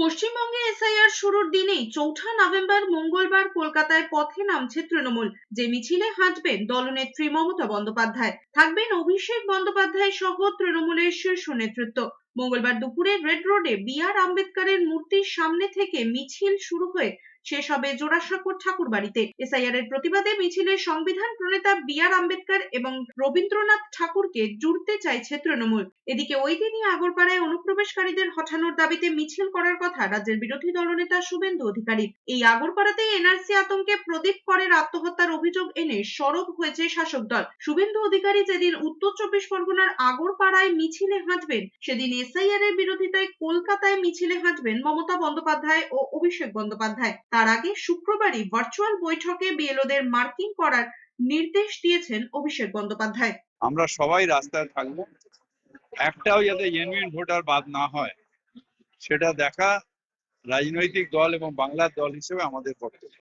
পশ্চিমবঙ্গে এসআইআর শুরুর দিনেই চৌঠা নভেম্বর মঙ্গলবার কলকাতায় পথে নামছে তৃণমূল। যে মিছিলে হাঁটবেন দলনেত্রী মমতা বন্দ্যোপাধ্যায়। থাকবেন অভিষেক বন্দ্যোপাধ্যায় সহ তৃণমূলের শীর্ষ নেতৃত্ব। মঙ্গলবার দুপুরে রেড রোডে বি আর আম্বেদকারের মূর্তির সামনে থেকে মিছিল শুরু হয়ে শেষ হবে জোড়াসাঁকোর ঠাকুর বাড়িতে এসআইআর এর প্রতিবাদে মিছিলে সংবিধান প্রণেতা বি আর আম্বেদকর এবং রবীন্দ্রনাথ ঠাকুরকে জুড়তে চাইছে তৃণমূল। এদিকে ওই দিনই আগরপাড়ায় অনুপ্রবেশকারীদের হঠানোর দাবিতে মিছিল করার কথা রাজ্যের বিরোধী দলনেতা শুভেন্দু অধিকারী। এই আগরপাড়াতেই এনআরসি আতঙ্কে প্রদীপ করের আত্মহত্যার অভিযোগ এনে সরব হয়েছে শাসক দল। শুভেন্দু অধিকারী যেদিন উত্তর চব্বিশ পরগনার আগরপাড়ায় মিছিলে হাঁটবেন, সেদিন এসআইআর এর বিরোধিতায় কলকাতায় মিছিলে হাঁটবেন মমতা বন্দ্যোপাধ্যায় ও অভিষেক বন্দ্যোপাধ্যায়। তার আগে শুক্রবারই ভার্চুয়াল বৈঠকে বিএলওদের মার্কিং করার নির্দেশ দিয়েছেন অভিষেক বন্দ্যোপাধ্যায়। আমরা সবাই রাস্তায় থাকব, একটাও যাতে জেনুইন ভোটার বাদ না হয়, সেটা দেখা রাজনৈতিক দল এবং বাংলার দল হিসেবে আমাদের কর্তব্য।